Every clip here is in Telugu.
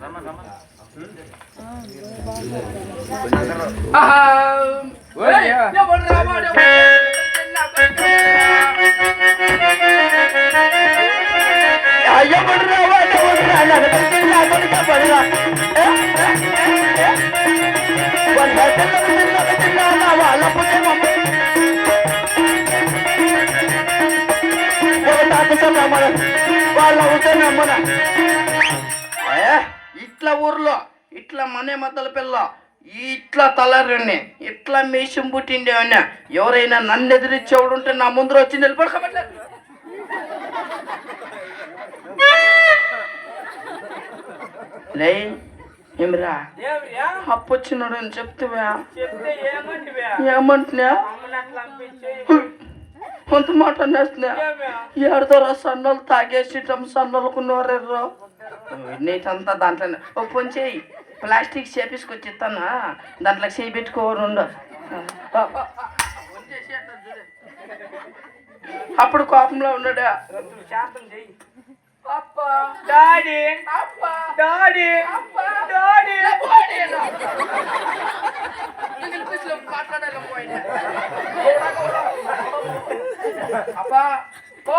ఏ, ఊర్లో ఇట్లా మనే మద్దల పిల్ల ఇట్లా తలరండి ఇట్లా మీసం పుట్టిండే ఎవరైనా నన్ను ఎదిరించేవాడు ఉంటే నా ముందర వచ్చి నిలబడకబట్లేదు లే ఏమిరా? ఏమిరా? అప్పు వచ్చినాడు అని చెప్తావా? ఏమంటున్నా? కొంత మాట అనేస్తున్నా ఏమే? ఏడుదోరా సన్నలు తాగేసి సన్నలకు నోరెర్రో నీటంతా దాంట్లోనే. ఓ పని చేయి ప్లాస్టిక్ చేపించుకొచ్చి ఇస్తానా దాంట్లో చేయి పెట్టుకోవాలి ఉండు. అప్పుడు కోపంలో ఉన్నాడా. శాంతం చెయ్యి. డాడీ. డాడీ. డాడీ. అబ్బా ఓ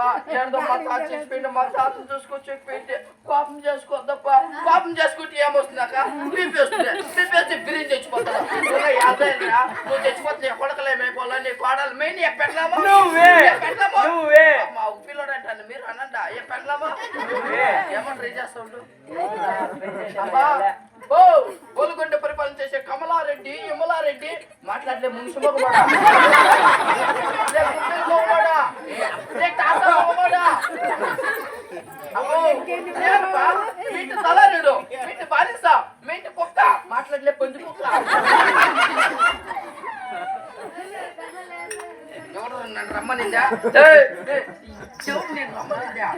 పా, ఏడదో మా తాత మా చూసుకొని చెప్పిపోయింది కోపం చేసుకోద్దప్పా కోపం చేసుకుంటే ఏమొస్తుందాక బీపీ వస్తుంది బీపీ బిర్యానీ యాదయ్యా నువ్వు చచ్చిపోతే కొడకలేమైపోలా నీ కోడలు మెయిన్ ఏ పెళ్ళామా నువ్వే. మా పిల్లడు అంటాను మీరు అనండా ఏ పెళ్ళామా నువ్వే. ఏమన్నా రీ చేస్తాడు అబ్బా ఓ గోల్కొండ పరిపాలన చేసే కమలారెడ్డి యమలారెడ్డి మాట్లాడలే మున్సిపల్ తలారుడు మీటి బాలిస మీటి కుక్క. మాట్లాడలే పొంది కుక్క. ఎవరు నన్ను రమ్మనిందా? ఎవరు నేను రమ్మనిందా?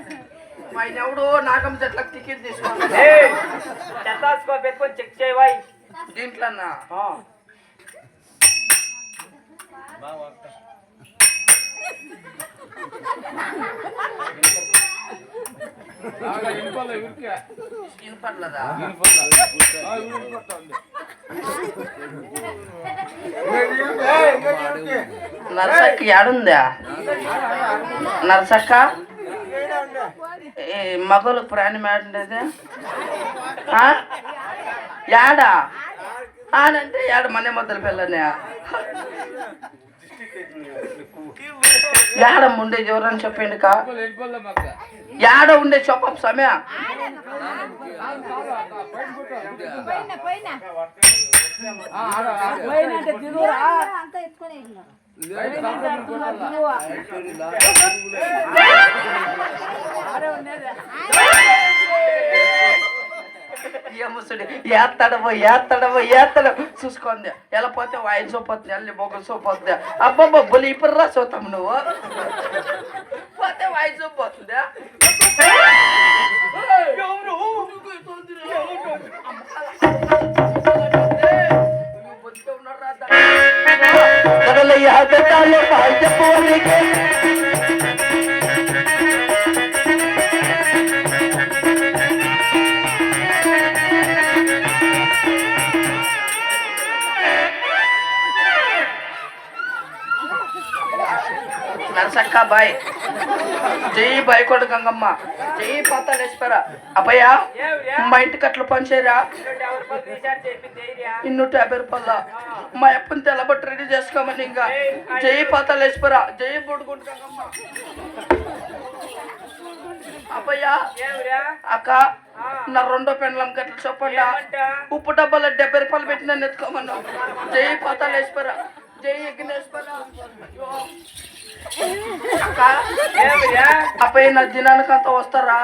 ఎవడో నాగం చెట్లకు టికెట్ స్టెథాస్కోప్ పెట్టుకొని చెక్ చేయవాయి దీంట్లోనా నర్సక్క ఏడుందా నర్సక్క? మగలు ప్రాణి మేడండి యాడా? ఆడంటే యాడ మనే మొదలు పిల్లనే యాడ ఉండే ఎవరని చెప్పండి కా యాడ ఉండే చెప్ప సమయ? ఏత్తడమో ఏత్తడమో ఏత్తడ చూసుకోండి. ఎలా పోతే ఆయన సోపోతుంది అల్లి మొగలు సోపోతుంది అబ్బబ్బ బులి ఇప్పుడు రా చూతాం నువ్వు. Quanto mais eu boto, né? Vai. జై బయకోట గంగమ్మ. జై పాతాళేశ్వర. అబ్బయ్య ఏమిరా? మా ఇంటికి అట్లా పనిచేయరా ఇన్నూట యాభై రూపాయల? మా అప్పని తెల్లబట్టి రెడీ చేసుకోమని ఇంకా. జై పాతాళేశ్వర జై బొడుగుంట గంగమ్మ. అబ్బయ్య అక్క నా రెండో పెండ్లం గట్ల చెప్పండి? ఉప్పు డబ్బాలో డెబ్బై రూపాయలు పెట్టి నన్ను ఎత్తుకోమన్నా జై పాతాళేశ్వర. జై యజ్ఞేశ్వర అబ్బాయి నా దినానికి అంత వస్తారా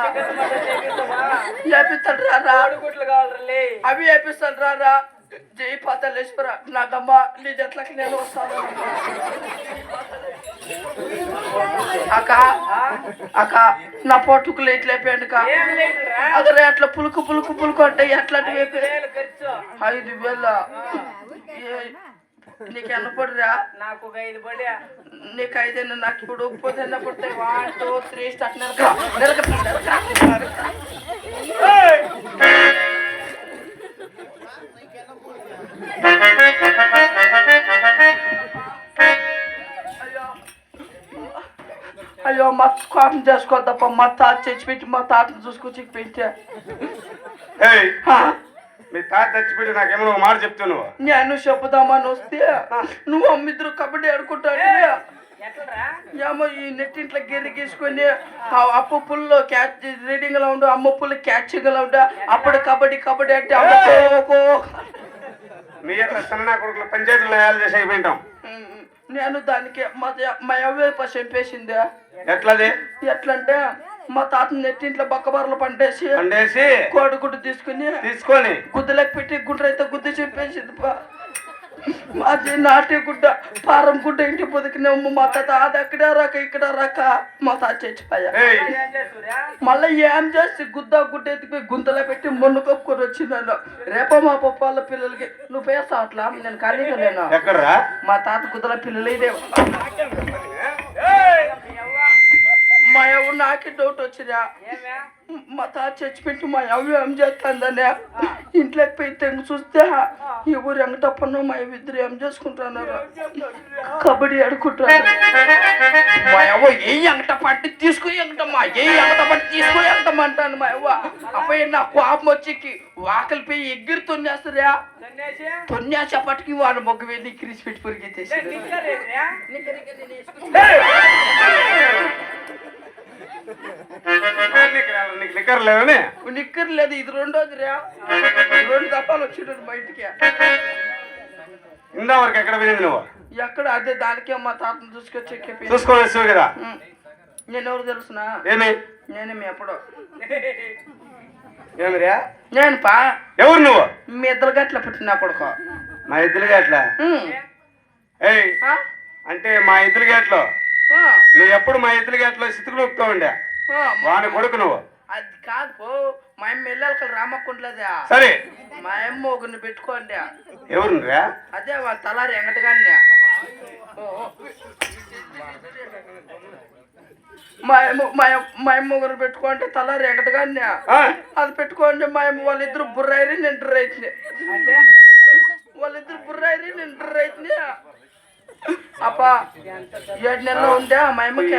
మటన్ రా అవి ఏపిస్తాడు రారా జై పాతాళేశ్వర నాకమ్మ నీ జట్లకి నేను వస్తాను అక్క అక్క నా పొట్టుకులు ఎట్లా అయిపోయాడు అదే అట్లా పులుకు పులుకు పులుకు అంటే ఎట్లాంటివి ఐదు వేల నీకు ఎన్న పొడిరా? నాకు ఒక ఐదు పడియా నీకు ఐదు ఎన్న నాకు ఇప్పుడు పొద్దు ఎన్న పుడితే వన్ టూ త్రీ స్టార్ట్ నెలక నెలక అయ్యో మా కోపం చేసుకోద్దప్ప మా తాత చచ్చిపెట్టి మా తాతను చూసుకొచ్చి పెట్టా మీ తాత చచ్చిపెట్టి నాకేమో ఒక మాట చెప్తావు నువ్వు? నేను చెప్పుదామని వస్తే నువ్వు అమ్మిద్దరు కబడ్డీ ఆడుకుంటాడు ఎట్లరా? ఏమో ఈ నెట్టింట్లో గిర్రి గీసుకొని అప్పు పుల్లో క్యాచ్ రీడింగ్లో ఉండు అమ్మ పుల్లు క్యాచింగ్లో ఉండు అప్పుడు కబడ్డీ కబడ్డీ అంటే అమ్మ కో, కో. మీ యొక్క సన్న కొడుకులు పంచాయతీలు న్యాయాలు చేసి అయిపోయింటాం. నేను దానికి మా మా అవ్వే పసి చంపేసిందే ఎట్లది? ఎట్లంటే మా తాత నెట్టింట్లో బక్కబారలు పండేసి వండేసి కోడిగుడ్డు తీసుకుని తీసుకొని గుద్దలకు పెట్టి గుడ్రైతే గుద్ద చెప్పేసింది మాది నాటి గుడ్డ పారం గుడ్డ ఇంటి పొదికిన మా తాత అది అక్కడ రాక ఇక్కడ రాక. మా తాత చచ్చిపోయా మళ్ళీ ఏం చేసి గుద్ద గుడ్డ ఎత్తిపోయి గుంతలో పెట్టి మొన్ను కప్పుకొని వచ్చినాను. రేపో మా పప్పు వాళ్ళ పిల్లలకి. నువ్వు పేస్తావు అట్లా? నేను ఖాళీగా లేను. మా తాత గుద్దల పిల్లలు ఇదే. ఎవరు నాకే డౌట్ వచ్చిరా మా తాత చచ్చిపెట్టి మా అవ్వ ఏం చేస్తుందనే. ఇంట్లోకి పోయి తెంగి చూస్తే ఈ ఊరు వెంకటప్పను మా ఇద్దరు ఏం చేసుకుంటున్నారు. కబడ్డీ ఆడుకుంటారు మా అవ్వ ఏ ఎంగట పట్టి తీసుకుని ఎంగటమ్మా ఏ ఎంగట పట్టి తీసుకుని ఎంగటమంటాను మా అవ్వ. అబ్బాయి నా కోపం వచ్చి వాకలి పోయి ఎగ్గిరి తొన్నేస్తారా. తొన్నేసేపటికి వాడు మొగ్గు వెళ్ళి క్రిసి పెట్టి నిక్కరేట్రా నీకు లిక్కర్ లేవని? నిక్కర్ లేదు ఇది రెండోదిరా. రెండు దప్పాలు వచ్చిండు బయటికి. ఇందా వరకు ఎక్కడ పోయింది నువ్వు? ఎక్కడ అదే దానికే మా తాతను చూసుకొచ్చి వచ్చావు కదా? నేను ఎవరు తెలుసునా? ఏమి? నేను మీ ఎప్పుడో. ఏమిరా? నేను పా ఎవరు నువ్వు? మీ ఇద్దరు గట్ల పుట్టిన కొడుకో. మా ఇద్దరు గట్ల? ఏయ్ అంటే మా ఇద్దరు గట్లో? నువ్వు ఎప్పుడు మా ఇద్దరు గట్లో సితుకులు ఒప్పుతా ఉండే? వాని కొడుకు నువ్వు? అది కాదు పో మా అమ్మ వెళ్ళాలి రామక్కుంట్లేదా సరే. మా అమ్మ ఒకరిని పెట్టుకోండి. ఎవరు అదే వాళ్ళ తలారి ఎంగటగానే మా అమ్మ ఒకరు పెట్టుకోండి తలారి ఎంగటగానే అది పెట్టుకోండి మా అమ్మ వాళ్ళిద్దరు అవుతుంది అంటే? వాళ్ళిద్దరు డ్రర్ అవుతుంది అప్ప ఏడు నెలలు ఉందే మా అమ్మకి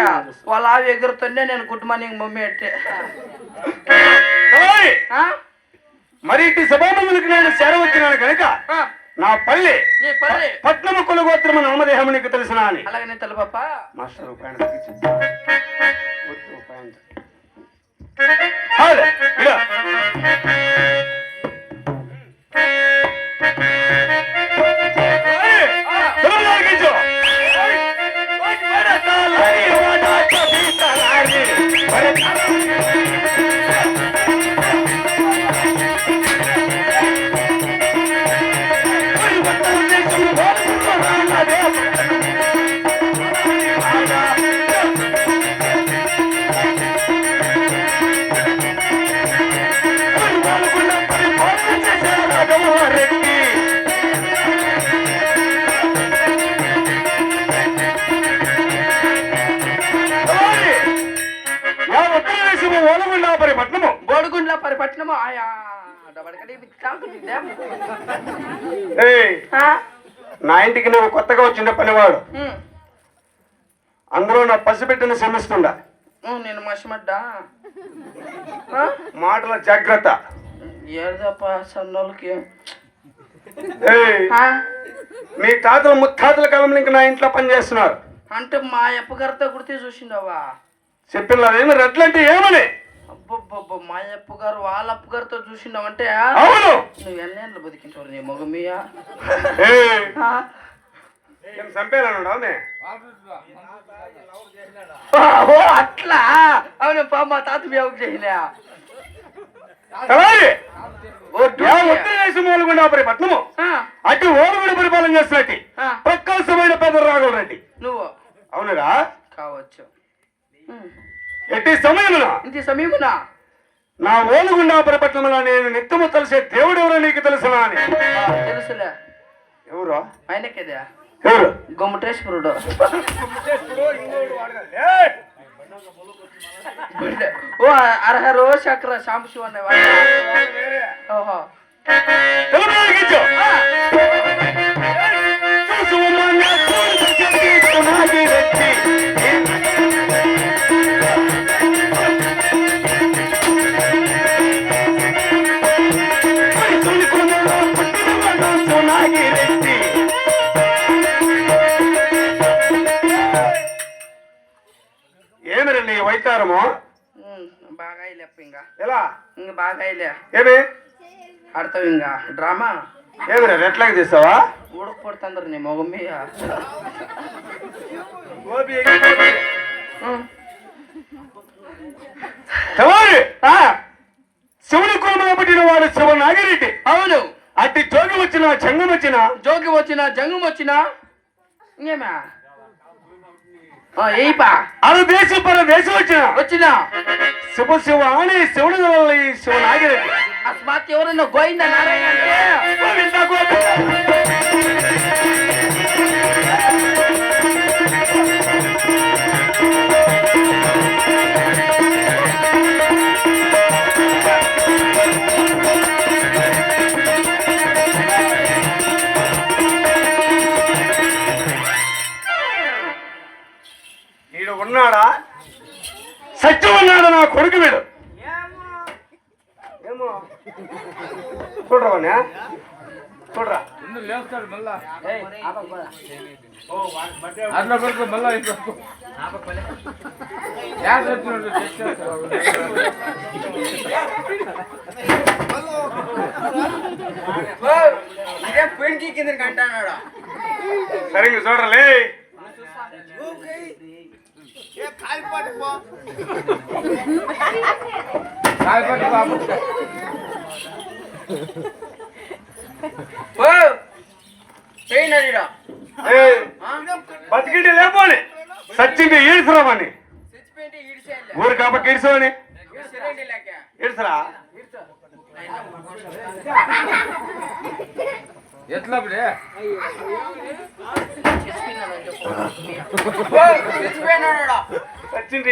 వాళ్ళ ఆవి ఎగురుతుండే నేను గుడ్ మార్నింగ్ మమ్మీ అంటే! ఆ? మరి ఇటు సభామందులకు నేను చేరవచ్చినాను కనుక ఆ, నా పల్లె పట్నము కొలగోత్రము నామదేహము నీకు తెలిసిన అని. అలాగనే తలపాప మాస్టర్ రూపాయలు నా ఇంటికి నువ్వు కొత్తగా వచ్చిన పనివాడు. ఉమ్, అందరూ నా పసిబిడ్డను శ్రమిస్తుండా. ఉమ్, నేను మసిమడ్డా? మాటల జాగ్రత్త. సన్నోళ్ళకి? మీ తాతల ముత్తాతల కాలంలో ఇంకా నా ఇంట్లో పనిచేస్తున్నారు అంటే మా అప్పగారితో గుర్తి చూసిండవా? చెప్పిన ఏమి? రెడ్లంటే ఏమని? అబ్బబ్బబ్బ మా అప్పగారు వాళ్ళ అప్పగారితో చూసిండవంటే అవును! నువ్వు ఎన్నేళ్ళు బతికింటావు నీ మగమియా ఏం చంపేయాలన్నాడు ఓ అట్లా? అవును పా మా తాత మీ అవ్వకు చేసినా పట్నము. అటు ఓరుగుడు పరిపాలన చేస్తున్నట్టు. ప్రకాశమైన పెద్ద రాఘవ రెడ్డి నువ్వు. అవునురా? కావచ్చు. ఎట్టి సమయమున ఇంటి సమయమునా నా ఓలుగుండా పట్టణంలో నేను నిత్యము తెలిసే దేవుడు ఎవరో నీకు తెలుసునా అని తెలుసులే ఎవరు ఆయనకేదా ఎవరు గొమ్మటేశ్వరుడు ఓ అర్హరో చక్ర శాంశివ అనేవాడు ఓహో. బాగా అయ్యలే ఏమి ఆడతావు ఇంకా డ్రామా ఏమిరా రెట్లాకి తీస్తావా ఉడక పడుతుందరు నీ మొగం మీద. ఎవరు? శివుని కులమున పుట్టిన వాడు శివ నాగిరెడ్డి. అవును. అట్టి జోగి వచ్చిన చంగం వచ్చిన? జోకి వచ్చినా జంగం వచ్చినా? ఇంకేమా? ఏయిపా అను దేశం పర దేశం వచ్చిన వచ్చినా శివ శివ అని శివుని వల్ల ఈ శివ నాగిరెడ్డి అస్మాత్ ఎవరన్నా గోయిందా నారాయణ అంటే గోవింద గోవింద. ఈడు ఉన్నాడా సత్యం ఉన్నాడు నా కొడుకు వీడు ఏమో చూడరా వాణ్ణి, ఆ? చూడరా లేస్తాడు మళ్ళా అట్లా పెడుతూ మళ్ళా ఇప్పుడు గ్యాస్ వచ్చినట్టు తెచ్చేస్తాడు. ఇదే పెంకి బాబు ఓ బతికిండి లేపోని సచ్చింది ఈడ్చురామని. ఊరు కాబట్టి ఈడ్చమని ఈడ్చరా? ఎట్లా అప్పుడే చచ్చిపోయినాడు సచ్చింది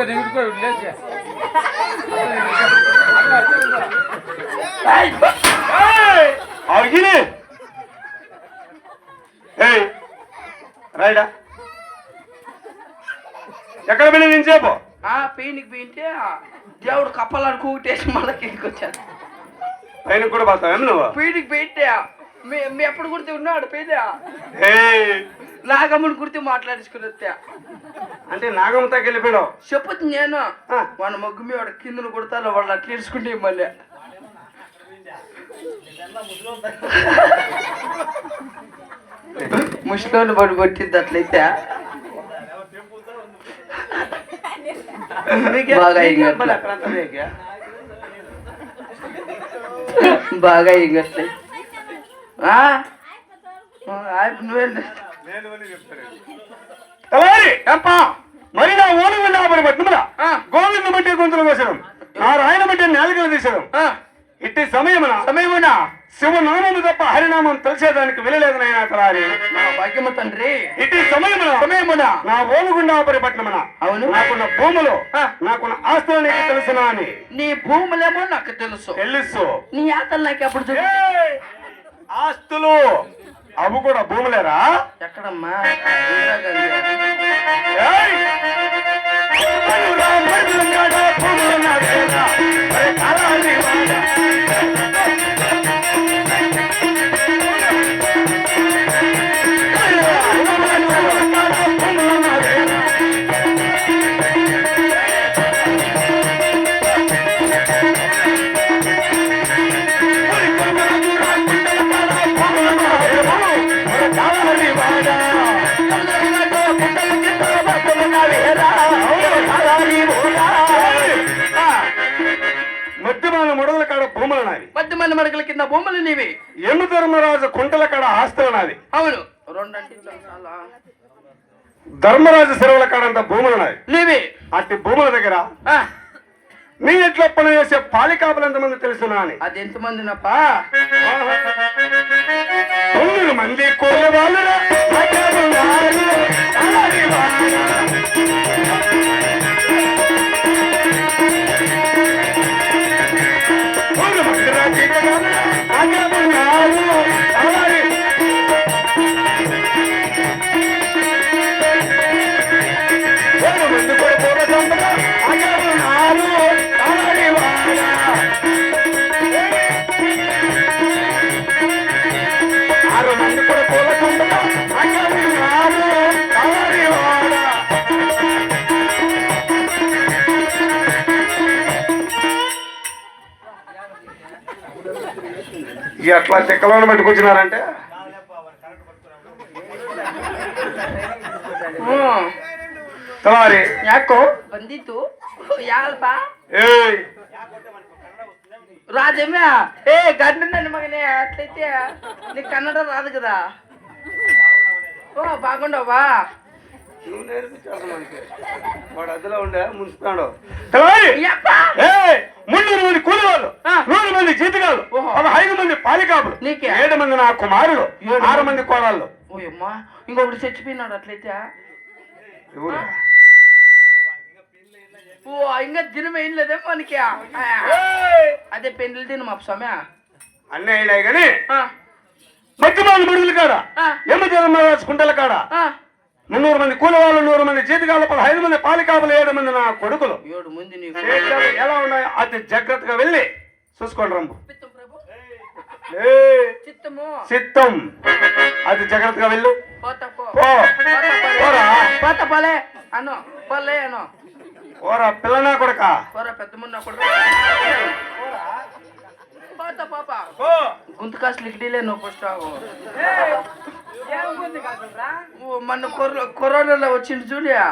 దిగుడుకో లేచే అడిగిని ఏయ్ రైడా ఎక్కడ వెళ్ళి నేను చెప్పు ఆ పెయిన్కి పోయింటే దేవుడు కప్పాలని కూటేసి మళ్ళీ కిందికి వచ్చాను పైన కూడా పోతావేమి నువ్వు? పెయిన్కి పోయింటే మీ మీ ఎప్పుడు గుర్తు ఉన్నాడు ఏయ్ నాగమ్మని గుర్తు మాట్లాడించుకుని వస్తే అంటే నాగమ్మతాకి వెళ్ళిపోయావు చెప్పొచ్చు నేను. వాళ్ళ మగ్గు మీద వాడు కిందను కొడతాను వాళ్ళు అట్లా ఇడుచుకుంటే మళ్ళీ. ముష్టిలోని పడి కొట్టింది అట్లయితే. బాగా ఇంగట్ల బాగా ఇంగట్లే ఆ? ఆ, ఆయప్ప నువ్వే తలారి మరి నా ఓను విన్నాపని పట్నముల ఆ. గోవింద బట్టి గొంతులు కోసడం నా రాయన బట్టి నేలకలు తీసడం ఆ, ఇట్టి సమయమున సమయమునా శివనామము తప్ప హరినామం తెలిసేదానికి వెళ్ళలేదు నాయన తలారి. నా భాగ్యము తండ్రి. ఇట్టి సమయమున సమయమున నా ఓనుగుండాపరి పట్నమున అవును. నాకున్న భూములు. నాకున్న ఆస్తులు నీకు తెలుసునా అని. నీ భూములేమో నాకు తెలుసు. తెలుసు. నీ ఆటలు నాకు ఎప్పుడు! ఆస్తులు. అవి కూడా భూములేరా ఎక్కడమ్మా? ఇందిరాగాంధీ. మడకల కింద భూములు నీవి. ఎమ్ము ధర్మరాజు కుంటల కాడ ఆస్తులు నాది. అవును. రెండంటే చాలా ధర్మరాజు సెలవుల కాడంత భూములు నాది. నీవి. అట్టి భూముల దగ్గర నీ ఎట్లా పని చేసే పాలికాపులు ఎంతమంది తెలుసునా అని అది ఎంతమంది నప్పా తొమ్మిది మంది కోళ్ళ వాళ్ళు ఎట్లా చెక్కలోన పట్టుకొచ్చినారంటే ಹ್ಮ್ తలారి ಯಾಕೋ ಬಂದಿತ್ತು ಯಾಲ್ಪ ఏయ్ రాజమ్మ ఏ గంట నన్ను మగనే అట్లయితే నీకు కన్నడ రాదు కదా ఓ బాగుండవా నువ్వు నేర్పించాలి మనకి వాడు అదిలో ఉండే ముంచుతాడు తలారి యప్ప ఏయ్! మున్నూరు మంది కూలివాళ్ళు ఆ. నూరు మంది జీతగాళ్ళు ఓహో. పదహైదు మంది పాలికాపులు నీకే? ఏడు మంది నా కుమారులు ఆరు మంది. కోడళ్ళు. ఓయమ్మా ఇంకొకటి చచ్చిపోయినాడు అట్లయితే? ఓ ఇంకా దినం ఏం లేదే మనకి. ఆ, ఏయ్! అదే పెండ్లి దినం అప్పు సమయ అన్నీ అయినాయి కానీ మధ్యమాన బడుగుల కాడ ఆ. యమధర్మరాజు కుంటల కాడ ఆ, మున్నూరు మంది కూలివాళ్ళు నూరు మంది జీతగాళ్ళు పదహైదు మంది పాలికాపులు ఏడు మంది నా కొడుకులు. ఏడు మంది నీకు శేషాలు ఎలా ఉన్నాయో? అతి జాగ్రత్తగా వెళ్ళి చూసుకోండి రమ్ము చిత్తం ప్రభు. ఏయ్! చిత్తము. చిత్తం. అతి జాగ్రత్తగా వెళ్ళు. పోతా పో. పో. పోరా. పోతా పోలే. అను పోలే అను ఓరా పిల్లనా కొడక? పోరా పెద్ద మున్న కొడుకు. పోతా పాప. పో. గుంత కాసులు ఇక్కడలే నువ్వు ఫస్ట్ మన కొర- కరోనాలో వచ్చింది చూడియా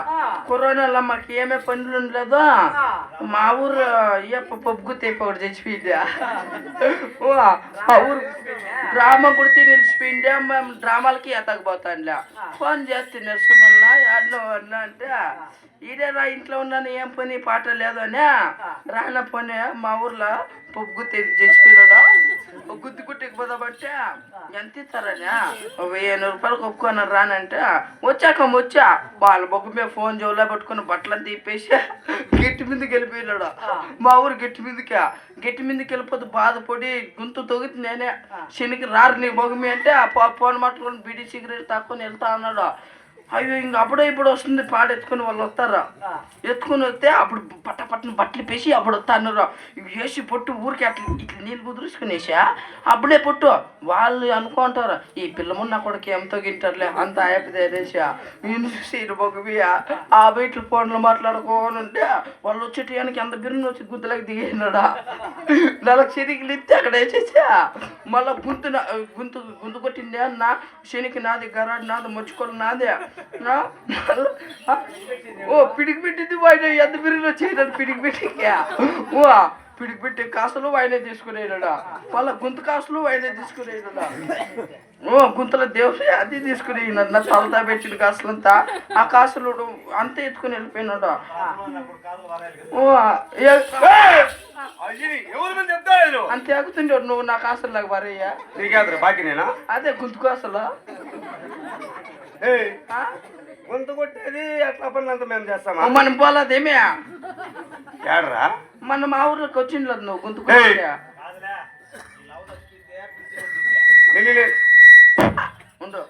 కరోనాలో మాకు ఏమే పనులు ఉండలేదు మా ఊరు అయ్యప్ప పప్పు తెప్ప ఒకటి చచ్చిపోయిందా ఆ. ఊరు డ్రామా కుడితే నిలిచిపోయిందా మేము డ్రామాలకి ఎతకపోతాంలే ఫోన్ చేస్తే నరసింహన్నా యాడ్లో అన్నా అంటే ఈడే రా ఇంట్లో ఉన్నాను ఏం పని పాట లేదు అని రాన పని మా ఊర్లో పప్పు గుత్తి చచ్చిపోయిందా గుత్తి గుట్టికి పోదామంటే ఎంత ఇస్తారని వెయ్యి రూపాయలు ఒప్పుకొని రానంటే వచ్చాక వచ్చా వాళ్ళ బొగ్గు మీద ఫోన్ జోలో పట్టుకుని బట్టలను తీపేసి గిట్టి మీదకి వెళ్ళిపోయినాడు. మా ఊరు గిట్టి మీదకి. గిట్టి మీదకి వెళ్ళిపోతే బాధపడి గుంతు తొగితే నేనే శనికి రారు నీ బొగ్గు మీద అంటే ఫోన్ పట్టుకొని బీడీ సిగరెట్ తాక్కుని వెళ్తా అన్నాడు. అయ్యో ఇంక అప్పుడే ఇప్పుడు వస్తుంది పాట ఎత్తుకుని వాళ్ళు వస్తారా? ఎత్తుకుని వస్తే అప్పుడు పట్ట పట్టని బట్టలు పేసి అప్పుడు వస్తా అన్నారు. వేసి పొట్టు ఊరికి అట్లా ఇట్లా నీళ్ళు కుదురుసుకునేసా అప్పుడే పొట్టు. వాళ్ళు అనుకుంటారు ఈ పిల్ల మున్న కొడుకు ఎంతో గింటారులే అంత అయిపోతేసా నేను బొగ్గబియ్య ఆ బయట ఫోన్లో మాట్లాడుకోని ఉంటే వాళ్ళు వచ్చేటానికి ఎంత బిర్రుని వచ్చి గుద్దలకు దిగినాడా నెలకు ఇస్తే అక్కడ వేసేసా. మళ్ళా గుంతు గుంతు గుంతు కొట్టిందే నా శనికి నాది గరాడు నాది మర్చుకోలు నాదే? ఓ పిడికి పెట్టింది ఆయన ఎంత బిర్రుని వచ్చేది పిడికి పెట్టింకా ఓ పిడికి పెట్టి కాసులు ఆయనే తీసుకునేడా మళ్ళా గుంత కాసులు ఆయనే తీసుకునేడా ఓ గుంతల దేవుడు అది తీసుకుని నా తలతా పెట్టిన కాసులంతా ఆ కాసులు అంతా ఎత్తుకుని వెళ్ళిపోయినాడు? ఓ అంతే ఆగుతుండే నువ్వు నా కాసులు లాగా వరయ్యా అదే గుంతు కాసులు? గొంతు కొట్టేది అట్లా పనులు అంతా మేము చేస్తామా? మనం పోలేదేమే ఏడ్రా? మన మా ఊర్లోకి వచ్చిండలేదు నువ్వు గుంతు ఏయ్! కొట్టా నిన్ను నే- ఉండు.